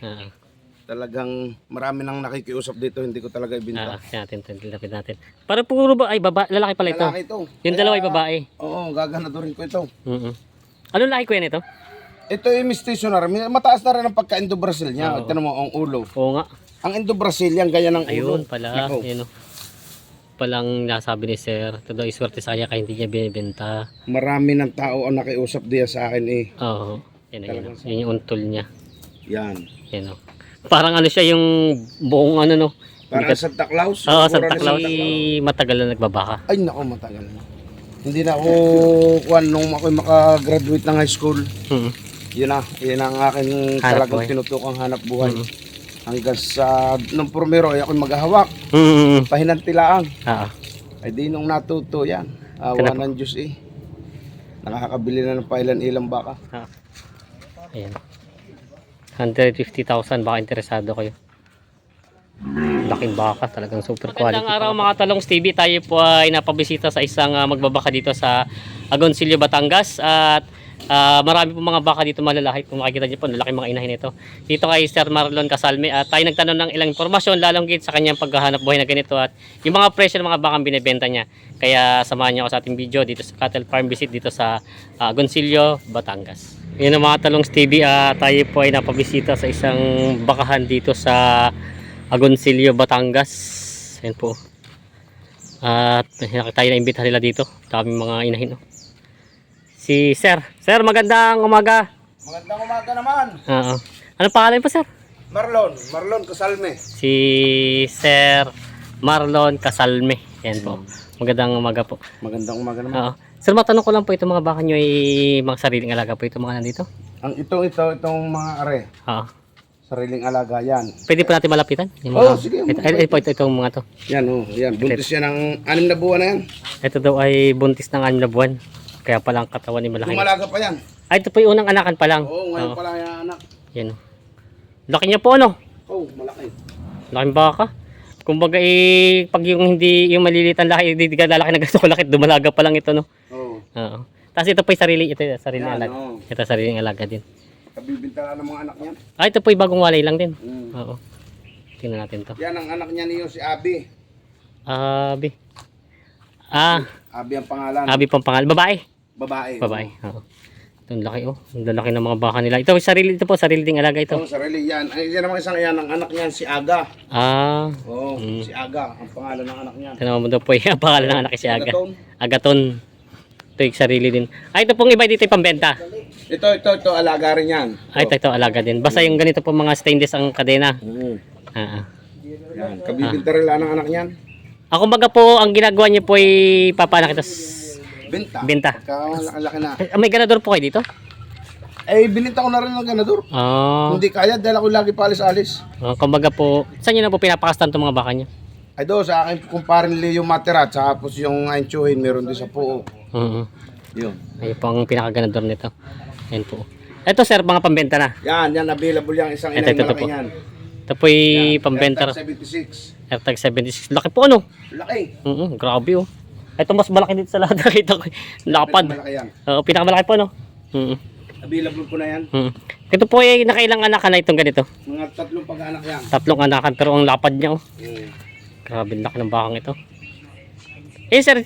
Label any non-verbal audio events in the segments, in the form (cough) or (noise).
Ah, Talagang marami nang nakikiusap dito, hindi ko talaga ibinta. ah, natin, lapit natin. Para puro ba, ay baba, lalaki pala ito. Lalaki ito. Yung Kaya- dalawa ay babae. Oo, gaganadurin ko ito. Mm Anong laki ko yan ito? Ito yung stationary. Mataas na rin ang pagka-Indo Brazil niya. Oo. Ito mo ang ulo. Oo nga. Ang Indo Brazilian, ganyan ang ulo. Ayun pala. Nako. Yun o. Palang nasabi ni sir. Ito daw iswerte sa kanya kaya hindi niya binibenta. Marami ng tao ang nakiusap diya sa akin eh. Oo. Yan, yan, yan. Yan yung untol niya. Yan. Yan o. Parang ano siya yung buong ano no. Parang Santa Claus. Oo, Siguro Santa na Claus. matagal na nagbabaka. Ay nako, matagal na. Hindi na ako kuan nung ako makagraduate ng high school. Mm Yun na, yun ang aking Hanap talagang buhay. tinutukang hanap buhay. Mm. Hanggang sa nung primero ay ako maghahawak, Mm. pahinantilaang. Ah, Ay di nung natuto yan. Awa ng Diyos eh. Nakakabili na ng pailan ilang baka. ah. Ayan. 150,000 baka interesado kayo. Laking baka, talagang super quality. Magandang araw mga talong TV. Tayo po ay napabisita sa isang ah, magbabaka dito sa Agoncillo, Batangas. At ah, marami po mga baka dito malalaki. Kung makikita niyo po, lalaki mga inahin ito. Dito kay Sir Marlon Casalme. At tayo nagtanong ng ilang impormasyon, lalong git sa kanyang paghahanap buhay na ganito. At yung mga presyo ng mga bakang binibenta niya. Kaya samahan niyo ako sa ating video dito sa Cattle Farm Visit dito sa ah, Agoncillo, Batangas. Yun ang mga talong TV. ah, tayo po ay napabisita sa isang bakahan dito sa Agoncillo, Batangas. Ayan po. At nakita tayo na imbitahan nila dito. Daming mga inahin. Oh. Si Sir. Sir, magandang umaga. Magandang umaga naman. Oo. Anong pangalan po, Sir? Marlon, Marlon Casalme. Si Sir Marlon Casalme. Yan po. Magandang umaga po. Magandang umaga naman. Oo. Sir, matanong ko lang po itong mga baka nyo ay mga sariling alaga po itong mga nandito? Ang itong ito, itong mga are, Oo. sariling alaga yan. Pwede po natin malapitan? Yung Oo, sige. Ito, ito, ito, ito, itong mga to. Yan oh, yan. Buntis yan ng anim na buwan na yan. Ito daw ay buntis ng anim na buwan. Kaya pala ang katawan ni malaki. Lumalaga pa yan. Ay, ito po yung unang anakan pa lang. Oo, ngayon Oo. pala yan anak. Yan. Laki niya po ano? Oh, malaki. Laking baka. Kumbaga eh, pag yung hindi, yung maliliit ang laki, hindi ka lalaki na ganito kalaki, dumalaga pa lang ito no. Oo. Tapos ito po yung sarili, ito yung sarili Yan, alaga. oo. Ito sariling alaga din. Kabibinta ng mga anak niyan. Ah, ito po yung bagong walay lang din. Mm. Oo. Tingnan natin to. Yan ang anak niya niyo si Abi. Abi. Ah, Abi ang pangalan. Abi pang pangalan. Babae. Babae. Babae. Oo. Ito ang laki oh. Ang lalaki ng mga baka nila. Ito sarili ito po, sarili ding alaga ito. Oo, sarili yan. Ay, yan naman isang yan. Ang anak niyan si Aga. Ah, Oo, Mm. si Aga. Ang pangalan ng anak niyan. ito naman daw po yung (laughs) pangalan ng anak ni si Aga. Agaton. Agaton. Ito yung sarili din. Ah, ito pong iba dito yung pambenta. Ito, ito, ito. Alaga rin yan. Ah, ito, ito, alaga din. Basta yung ganito po mga stainless ang kadena. Mm. Ah, ah. Yan. Kabibinta rin lang ng anak niyan. Ako baga po, ang ginagawa niyo po ay papanak ito. s- Benta. Benta. Pagka ang laki na. Ah, May ganador po kayo dito? Eh, bininta ko na rin ng ganador. Ah, Hindi kaya dahil ako lagi palis-alis. uh, kumbaga po, saan niyo na po pinapakastan itong mga baka niyo? Ay do, sa akin kumparin Leo Materat, tapos yung Anchuhin, meron din sa Puo. Oo. Yun. Ayun po ang pinakaganador nito. Ayan po. Ito sir, mga pambenta na. Yan, yan, available yung isang Ito, inay ito, ito malaki po. yan. Ito po yung pambenta. Airtag 76. AirTag 76. Laki po ano? Laki. Oo, grabe oh. Ito mas malaki dito sa lahat (laughs) nakita ko. Lapad. Malaki yan. Oo, pinakamalaki po no? Oo. Available po na yan. Oo. Ito po ay nakailang anakan na itong ganito. Mga tatlong pag-anak yan. Tatlong anakan pero ang lapad niya oh. Mm. Grabe laki ng bakang ito. Eh sir,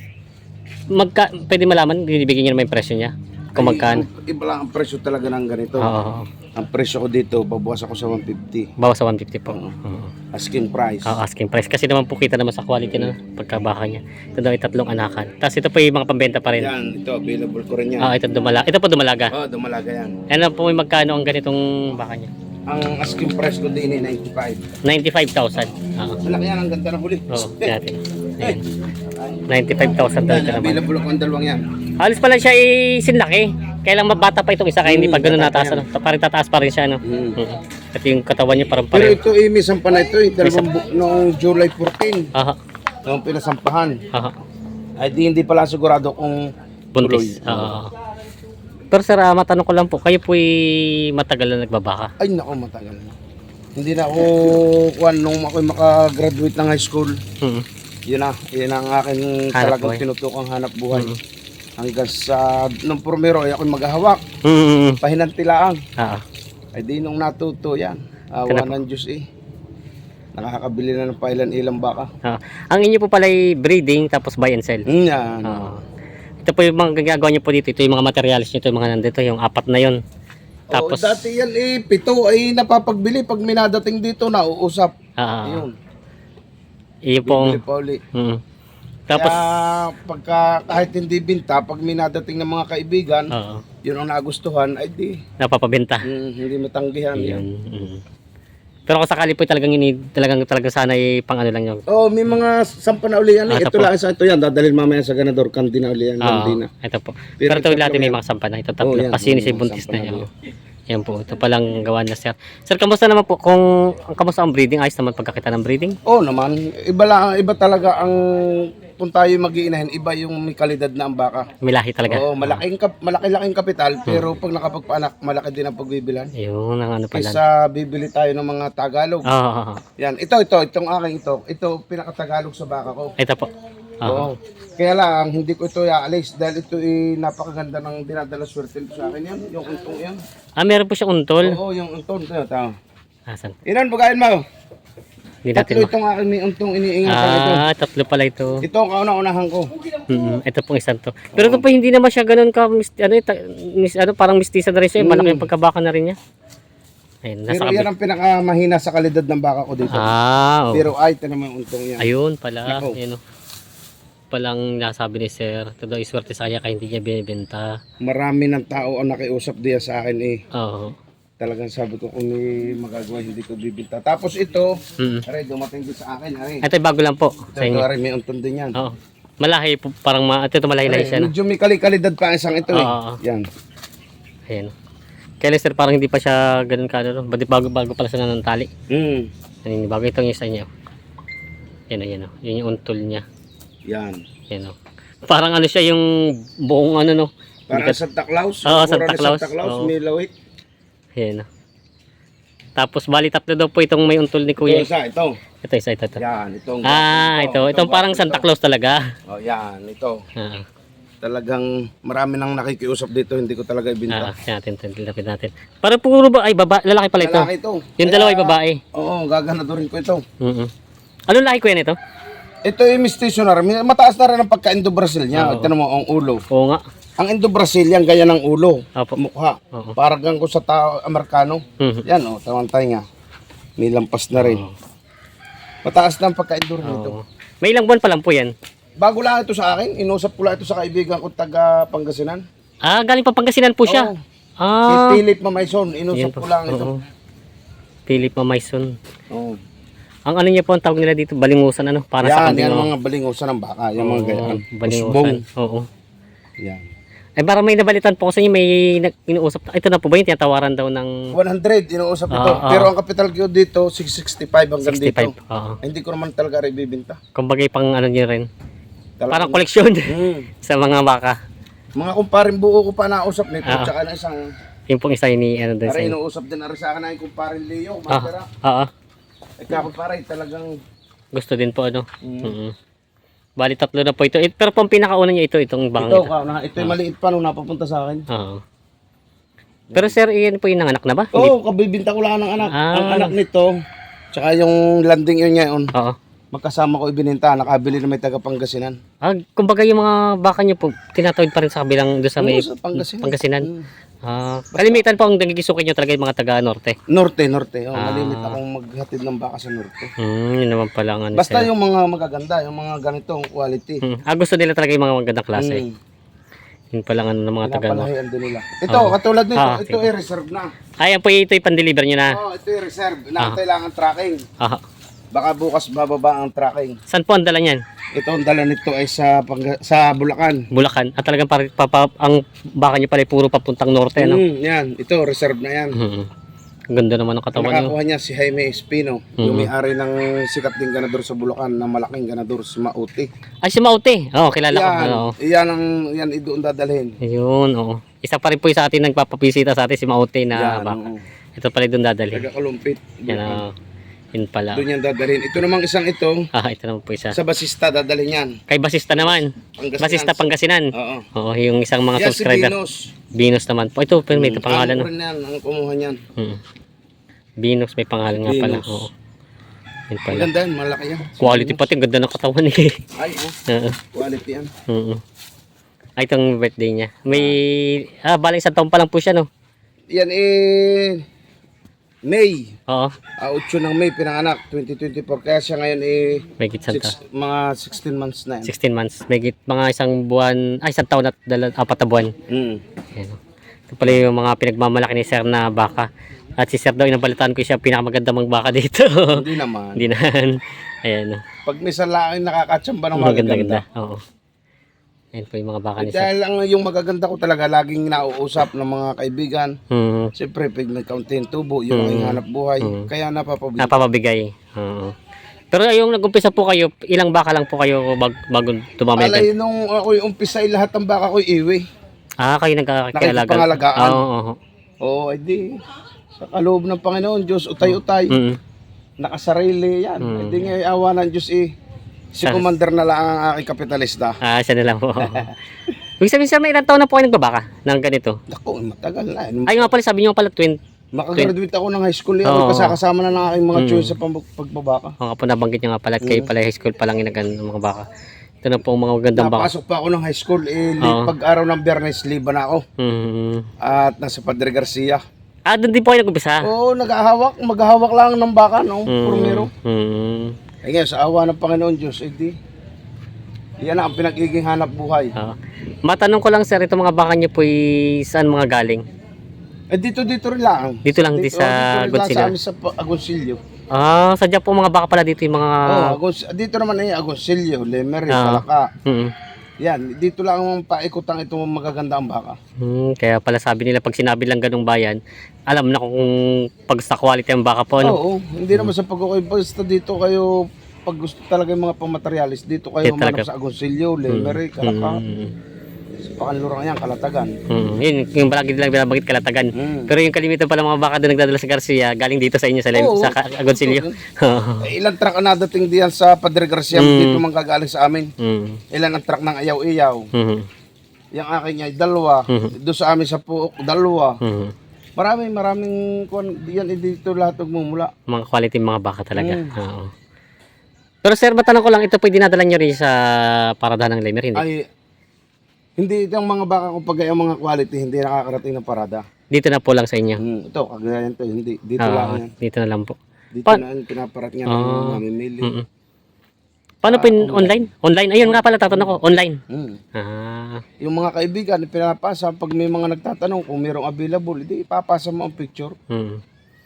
magka, pwede malaman, binibigyan niyo naman yung presyo niya? Kung magkano? Iba lang ang presyo talaga ng ganito. Oo. oo. Ang presyo ko dito, babawas ako sa 150. Bawas sa 150 po. Oo. Oo. Asking price. Ah, asking price. Kasi naman po kita naman sa quality na pagkabaka niya. Ito daw ay tatlong anakan. Tapos ito po yung mga pambenta pa rin. Yan, ito, available ko rin yan. Ah, ito dumala. Ito po dumalaga. Oh, dumalaga yan. Ano po may magkano ang ganitong baka niya? Ang asking price ko din ay 95. 95,000. Oo. Malaki yan, ang ganda ng huli. Oo, dati. Ayan. 95,000 daw ito naman. available ko ang dalawang yan. Halos pa lang siya isinlaki. Kailang mabata pa itong isa kaya hindi pa Hmm, ganun nataas. Ano? Parang tataas pa rin siya. No? Mm. At yung katawan niya parang Pero pareho. ito eh, minsan pa na ito eh, dalawang bu- noong July 14, Aha. noong pinasampahan. Aha. Ay di hindi pala sigurado kung Buntis. tuloy. Oo. Pero sir, ah, matanong ko lang po, kayo po matagal na nagbabaka. Ay nako, matagal na. Hindi na ako, kuan, nung ako makagraduate ng high school, Mm. Yun na, yun ang aking Hanap talagang buhay. tinutukang hanap buhay. Mm. Hanggang sa, nung primero ay ako maghahawak, Mm. pahinantilaang. Ah. Ay di nung natuto yan. Awa po. ng Diyos eh. Nakakabili na ng pailan-ilang baka. Ah, ang inyo po pala ay breeding tapos buy and sell. Mm, yan. Oo. ito po yung mga gagagawa nyo po dito. Ito yung mga materials nyo. Ito yung mga nandito. Yung apat na yon. Tapos, Tapos, dati yan eh, pito ay napapagbili. Pag minadating dito, nauusap. ah, Yun. Yun pong, Bibili pa uli. mm. tapos, Kaya pagka kahit hindi binta, pag minadating ng mga kaibigan, oo, yun ang nagustuhan, ay di, napapabenta. mm, hindi matanggihan. Yun. mm. Pero kung sakali po talagang ini talagang talagang sana ay pang ano lang yun. Oh, may mga sampa na uli yan. Ah, ito tapo. lang isa ito yan. Dadalhin mamaya sa ganador. Kantina uli yan. Oo, Kantina. ito po. Pero Pero, ito tatlo lahat may yan. mga sampa na. Ito tatlo. Oo, yan. Kasi yun Oo, si buntis sampa na na yan. Yan po. Ito palang gawa na sir. Sir, kamusta naman po? Kung kamusta ang breeding? Ayos naman pagkakita ng breeding? Oo naman. Iba lang, iba talaga ang kung tayo mag-iinahin, iba yung may kalidad na ang baka. May lahi talaga. Oo, malaking kap, malaki-laking kapital, Hmm. pero pag nakapagpaanak, malaki din ang pagbibilan. Yun ang ano pala. Kaysa bibili tayo ng mga Tagalog. Oo. oo. Yan, ito, ito, itong aking ito. Ito, pinaka-Tagalog sa baka ko. Ito po. Oo. Oo. Kaya lang, hindi ko ito iaalis dahil ito ay napakaganda ng dinadala swerte nito sa akin yan. Yung untong yan. Ah, meron po siyang untol. Oo, yung untong. Ito, ito. Asan? Ilan bagayan mo? Hindi natin Tatlo ma- itong aking may untong iniingatan ito. Ah, tatlo pala ito. Ito ang kauna-unahan ko. Mm, ito pong isang to. Pero ito po hindi naman siya ganun ka mis- ano, ta- mis- ano parang mistisa na rin siya. eh. Malaki yung pagkabaka na rin niya. Ayun, nasa Pero yan ang pinakamahina sa kalidad ng baka ko dito. Ah, oh. Pero ay, ito naman yung untong yan. ayun pala. Nako. Ayun, oh. Palang nasabi ni Sir, ito daw iswerte sa kanya kaya hindi niya binibenta. Marami ng tao ang nakiusap diya sa akin eh. Oo. Talagang sabi ko kung may magagawa hindi ko bibinta. Tapos ito, Mm. aray, dumating din sa akin. Aray, Ito bago lang po sa ito, inyo. aray, may untong din yan. Oo. Malahi po, parang ma, ito, ito malahi-lahi Aray, siya. No? medyo may kalikalidad pa ang isang ito eh. Oo. Yan. Ayun. Kaya Lester, parang hindi pa siya ganun ka, ano, Badi bago, bago pala siya ng tali. Mm. Ayun, bago itong yung sa inyo. Yan o, yan o. Yun yung untol niya. Yan. Yan o. Parang ano siya yung buong ano no. Parang Santa Claus. Oo, Santa ni Claus. Santa Claus, Oo. may lawit. Yan o. Tapos bali tatlo daw po itong may untol ni Ito, Kuya. isa, ito. Ito isa, ito, ito. Yan, itong. Ah, ito. Itong parang Santa Claus talaga. Oh, yan, ito. Ah, Talagang marami nang nakikiusap dito, hindi ko talaga ibinta. ah, yan natin, natin, lapit natin. Para puro ba, ay baba, lalaki pala ito. Lalaki ito. Yung Kaya- dalawa ay babae. Oo, gaganadurin ko ito. Mm Anong lahi ko yan ito? Yung stationary. Mataas na rin ang pagka-Indo-Brazil niya. Ito mo, ang ulo. Oo nga. Ang Indo-Brazilian, gaya ng ulo. Opo. Mukha. Oo. Parang ko sa tao, Amerikano. Mhm. Yan, oh, tawang tayo nga. May lampas na rin. Mataas na ang pagka-Indo rin ito. Oo. May ilang buwan pa lang po yan. Bago lang ito sa akin, inusap ko lang ito sa kaibigan ko taga Pangasinan. Ah, galing pa Pangasinan po siya. Oo. Ah. Si Philip Mamayson, Yan inusap po. ko lang ito. Oo. Philip Mamayson. Oo. Ang ano niya po, ang tawag nila dito, balingusan ano, para sa Yan, kambing. yan oh. mga balingusan ng baka. Yan mga ganyan. balingusan. Usbong. Oo. Yan. Ay, parang may nabalitan po sa inyo, may inuusap. Ito na po ba yung tinatawaran daw ng 100, inuusap ito. Ah, ah. Pero ang capital ko dito, 665 hanggang 65? dito. Oo. Hindi ko naman talaga rin bibinta. Kumbaga pang ano niya rin. Talagang- Parang koleksyon Hmm. (laughs) sa mga baka. Mga kumparing buo ko pa nausap nito. Ah. Tsaka na isang, Yung pong isa ni ano din sa inyo. inuusap din na rin sa akin na yung kumparing Leo. Ah, Matira. oo. Ikaw kumparing talagang, Gusto din po ano. Mm. Mm. Bali tatlo na po ito. It, pero pang pinakauna niya ito, itong bangang ito, ito. ka, na, ito yung maliit pa nung napapunta sa akin. Oo. Pero sir, iyan po yung nanganak na ba? Oo, oh, kabibinta ko lang ng anak. Ah. Ang anak nito, tsaka yung landing yun ngayon, Oo. magkasama ko ibininta, nakabili na may taga Pangasinan. Ah, kumbaga yung mga baka niyo po, tinatawid pa rin sa kabilang doon sa may Oo, sa Pangasinan. Pangasinan. Mm. Ah, kalimitan po ang nagigisukin niyo talaga yung mga taga-norte. Norte, norte. Oh, Ah. Malimit akong maghatid ng baka sa norte. Hmm, yun naman pala ang ano Basta sir. yung mga magaganda, yung mga ganitong quality. Hmm. Ah, gusto nila talaga yung mga magandang klase. Mm. Yun pala ang ano ng mga taga-norte. Pinapalahian din nila. Ito, katulad nito, Ah, ito ay reserve na. Ay, yan po ito yung pan-deliver niyo na. Oh, ito ay reserve na kailangan tracking. Ah, Baka bukas bababa ang tracking. saan po ang dala niyan? Ito ang dala nito ay sa Pang- sa Bulacan. Bulacan. At talagang par, papa, ang baka niyo pala ay puro papuntang norte, no? Mm, yan, ito reserve na yan. Hmm. Ang Ganda naman ng Ang katawan niyo. nakakuha niya si Jaime Espino, Mm-hmm. yung may-ari ng sikat din ganador sa Bulacan na malaking ganador sa Mauti. Ay, si Maute. Oo, kilala ko. Yan, Oo. yan ang yan idoon dadalhin. Ayun, oo. Isa pa rin po yung sa atin nagpapapisita sa atin si Maute na Yan, baka. oo. Ito pala yung doon dadalhin. Taga Kalumpit. Yan, oo. Yun pala. Doon yan dadalhin. Ito namang isang ito, (laughs) Ah, ito naman po isa. sa Basista dadalhin yan. Kay Basista naman. Pangasinan. Basista Pangasinan. Oo. Oo, yung isang mga Yan si subscriber. Venus. Venus naman po. Ito, pero may ito pangalan. Ang No? yan, ang kumuha niyan. Hmm. Venus may pangalan nga pala. Venus. Oo. Yan pala. Maganda yan, malaki yan. Quality pati, ang ganda ng katawan eh. (laughs) Ay, oh, Oo. quality yan. Oo. Ay, itong birthday niya. May, ah, balang isang taon pa lang po siya, no? Yan eh, May. Oo. Ah, 8 ng May pinanganak, 2024. Kaya siya ngayon eh, May git six, mga 16 months na yan. 16 months. May git mga isang buwan, ay, isang taon at dala, apat na buwan. Mm. Ayan. oh. Ito pala yung mga pinagmamalaki ni Sir na baka. At si Sir daw, inabalitaan ko siya pinakamaganda mang baka dito. Hindi naman. (laughs) Hindi na. Ayan. Pag may salaking nakakatsamba ng Maganda, magaganda. ganda. Oo. Ayan po yung mga baka ni Sir. Dahil ang yung magaganda ko talaga, laging nauusap ng mga kaibigan. Hmm. Siyempre, pag may kaunting tubo, yung aking hanap buhay. Kaya napapabili. Napapabigay. Oo. Pero yung nag-umpisa po kayo, ilang baka lang po kayo bag, bago tumamay Alay, nung ako yung umpisa, lahat ng baka ko iwi. Ah, kayo nagkakilalaga. Nakikipangalagaan. Oo, oo. Oo, edi. Sa kaloob ng Panginoon, Diyos, utay-utay. Mm. Nakasarili yan. Mm. Edi nga, awa ng Diyos eh. Si Commander na lang ang aking kapitalista. (laughs) Ah, siya na lang po. (laughs) Ibig sabihin sir, may ilang taon na po kayo nagbabaka ng ganito? Naku, matagal na. Ay nga pala, sabi niyo pala twin. Makagraduate ako ng high school eh. Oo. Kasama na ng aking mga choice sa pag- pagbabaka. Oo nga po, nabanggit niyo nga pala, at kayo Mm. pala high school pa lang inagan ng mga baka. Ito na po ang mga magandang baka. Napasok pa ako ng high school eh. li- Oo. Pag araw ng Bernes, liba na ako. Mm. At nasa Padre Garcia. Ah, doon din po kayo nag-umpisa? Oo, nag-ahawak. Maghahawak lang ng baka, no? Purmero. Mm. Eh ngayon, sa awa ng Panginoon Diyos, eh di. Yan ang pinagiging hanap buhay. Oo. Matanong ko lang sir, ito mga baka niyo po ay saan mga galing? Eh dito, dito rin lang. Dito lang, di sa dito rin lang sa amin sa pa- Agoncillo. Ah, sadya po mga baka pala dito yung mga... Oh, Agons- dito naman ay Agoncillo, Lemery, Ah. Palaka. Mm. Yan, dito lang ang paikutang itong magaganda ang baka. Hmm, kaya pala sabi nila pag sinabi lang ganung bayan, alam na kung pag sa quality ang baka po. Ano? Oo, hindi naman sa pag basta dito kayo pag gusto talaga yung mga pamaterialis, dito kayo talaga. humanap sa Agoncillo, Lemery, Kalaka, Hmm. Pakanlurang yan, Kalatagan. Hmm. Yun, yung palagi nilang binabanggit kalatagan. Mm. Pero yung kalimitan pala mga baka doon nagdadala sa Garcia, galing dito sa inyo sa, Lem- Oo. sa Ka- Agoncillo. (laughs) Eh, ilang truck ang nadating diyan sa Padre Garcia, Mm. dito manggagaling sa amin. Hmm. Ilan ang truck ng ayaw-iyaw. Hmm. Yung akin ay dalawa. Mhm. Doon sa amin sa Puok, dalawa. Hmm. Maraming, maraming, kuwan, yan, eh, dito lahat magmumula. Mga quality mga baka talaga. Mm. Oo. Pero sir, matanong ko lang, ito po dinadala nyo rin sa paradahan ng Lemer, hindi? Ay, hindi itong mga baka kung pag yung mga quality, hindi nakakarating ng parada. Dito na po lang sa inyo. Hmm, ito, kagaya yan to, hindi. Dito Oo, lang yan. dito na lang po. Dito Pa- na yung pinaparat niya Ah. ng mamimili. Mm-mm. Paano po yun? online? Online? Ayun nga pala, tatanong ko. Online. Hmm. Ah, Yung mga kaibigan, pinapasa, pag may mga nagtatanong kung mayroong available, hindi ipapasa mo ang picture. mm.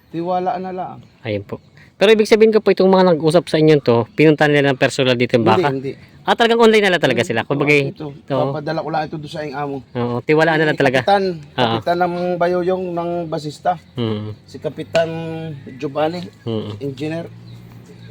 Tiwalaan na lang. Ayun po. Pero ibig sabihin ko po itong mga nag-usap sa inyo to, pinunta nila ng personal dito yung baka. Hindi, hindi. Ah, talagang online na lang talaga sila. Kumbaga, Ito, ito. papadala ko lang ito doon sa aking amo. oo, tiwalaan na lang talaga. Kapitan, kapitan ng bayoyong ng basista. Hmm. Si Kapitan Giovanni, Hmm. engineer.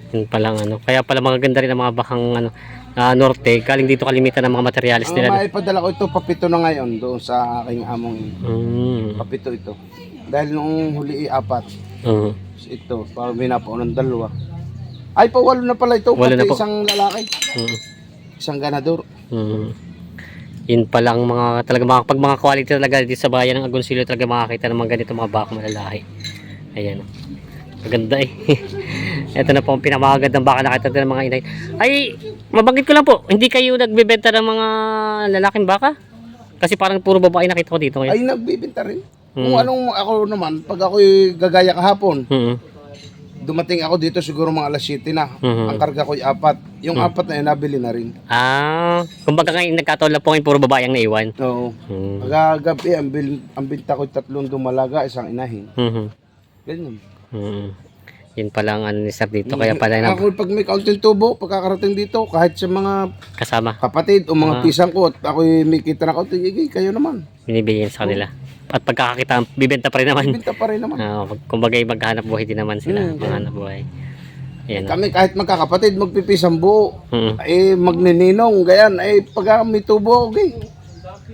Yun palang ano. Kaya pala mga ganda rin ang mga bakang ano, ah, norte. Galing dito kalimitan ng mga materialis Ang nila. maipadala ko ito, papito na ngayon doon sa aking among Hmm. papito ito. Dahil nung huli ay apat, Oo. ito, para binapao ng dalawa. Ay, pawalo na pala ito, Walo pati na po. isang lalaki, Hmm. Isang ganador. Mm. Yun palang mga talaga mga pag mga quality talaga dito sa bayan ng Agoncillo talaga makakita ng mga ganito mga baka malalaki. Ayan. Maganda eh. (laughs) Ito na po ang pinakamagandang baka nakita ng mga inay. Ay, mabanggit ko lang po, hindi kayo nagbebenta ng mga lalaking baka? Kasi parang puro babae nakita ko dito ngayon. Ay, nagbibinta rin. Hmm. Kung anong ako naman, pag ako'y gagaya kahapon, Mm. Dumating ako dito siguro mga alas 7 na. Mhm. Ang karga ko'y apat. Yung Hmm. apat na yun, nabili na rin. Ah, kumbaga ngayon nagkataon lang po ngayon puro babae ang naiwan. Oo. Mm. Pagkagabi, ang, bil, ang binta ko'y tatlong dumalaga, isang inahin. Mhm. Ganyan. Mm. Yun pala ang ano ni Sir dito. Kaya pala na Ako pag may kaunting tubo, pagkakarating dito, kahit sa mga kasama. kapatid o Ah. mga pisang ko, at ako'y may kita na kaunting, igay, kayo naman. binibigyan sa kanila. At pagkakakita, bibenta pa rin naman. Binta pa rin naman. Ah, kumbaga maghanap buhay din naman sila, Mm, maghanap buhay. Yan. Kami kahit magkakapatid, magpipisang buo, Mm. eh magnininong, gayan, eh pag may tubo, okay.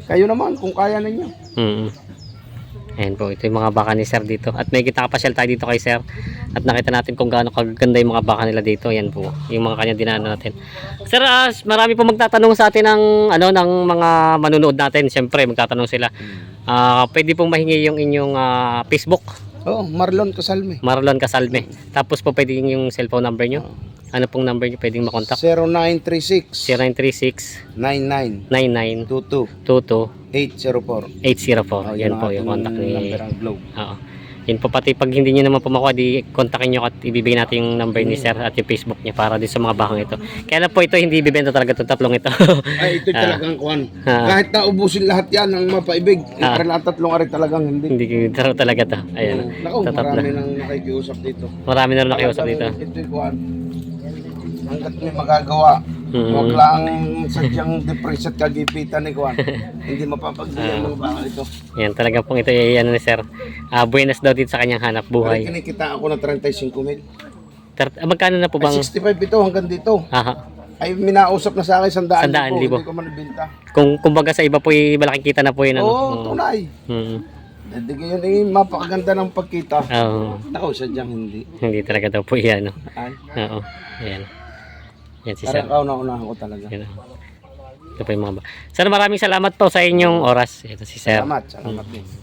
Kayo naman, kung kaya ninyo. Mm. Ayan po, ito yung mga baka ni Sir dito. At may kita kapasyal tayo dito kay Sir. At nakita natin kung gaano kaganda yung mga baka nila dito. Yan po, yung mga kanya dinano natin. Sir, ah, marami po magtatanong sa atin ng, ano, ng mga manunood natin. Siyempre, magtatanong sila. Ah, pwede pong mahingi yung inyong ah, Facebook Oh, Marlon Kasalme. Marlon Casalme. Tapos po pwedeng yung cellphone number nyo. Ano pong number nyo pwedeng makontak? 0936 0936 99 99 22 22 804. 804. Yan ang po yung contact ni... number ang globe. Oo. Yun po pati pag hindi nyo naman po makuha, di kontakin nyo at ibibigay natin yung number ni sir at yung Facebook niya para din sa mga bakang ito. Kaya lang po ito hindi ibibenta talaga itong tatlong ito. (laughs) Ay, ito talagang kuhan. Ah. Kahit na ubusin lahat yan ng mapaibig. Ah. Yung ah. tatlong ari talagang hindi. hindi taro talaga to. Ayan. Naku, Tatatlo. marami nang nakikiusap dito. Marami na rin nakiusap dito. Ito yung kuhan. Hanggat may magagawa. Mm. Huwag lang sadyang depressed at kagipitan ni kuhan. (laughs) hindi mapapagbigyan Ah. ng baka ito. Yan talaga pong ito ay ano ni sir. Ah, buenas daw dito sa kanyang hanap Buhay. buhay. kinikita ako ng 35 mil. Ter- ah, magkano na po Ay, bang 65 ito hanggang dito. Aha. Ay, minausap na sa akin sandaan, Sandaan libo. Hindi ko man nabinta. Kung kumbaga sa iba po ay malaking kita na po yun ano. Oo, tunay. Mm. Hindi yun eh, mapakaganda ng pagkita. Oo. Ako, sadyang hindi. hindi talaga daw po yan. No? Ay, Oo. Ayan. Yan si sir. parang kauna-unahan ko talaga. Yan. Ito po yung mga ba. Sir, maraming salamat po sa inyong oras. Ito si sir. Salamat, salamat din.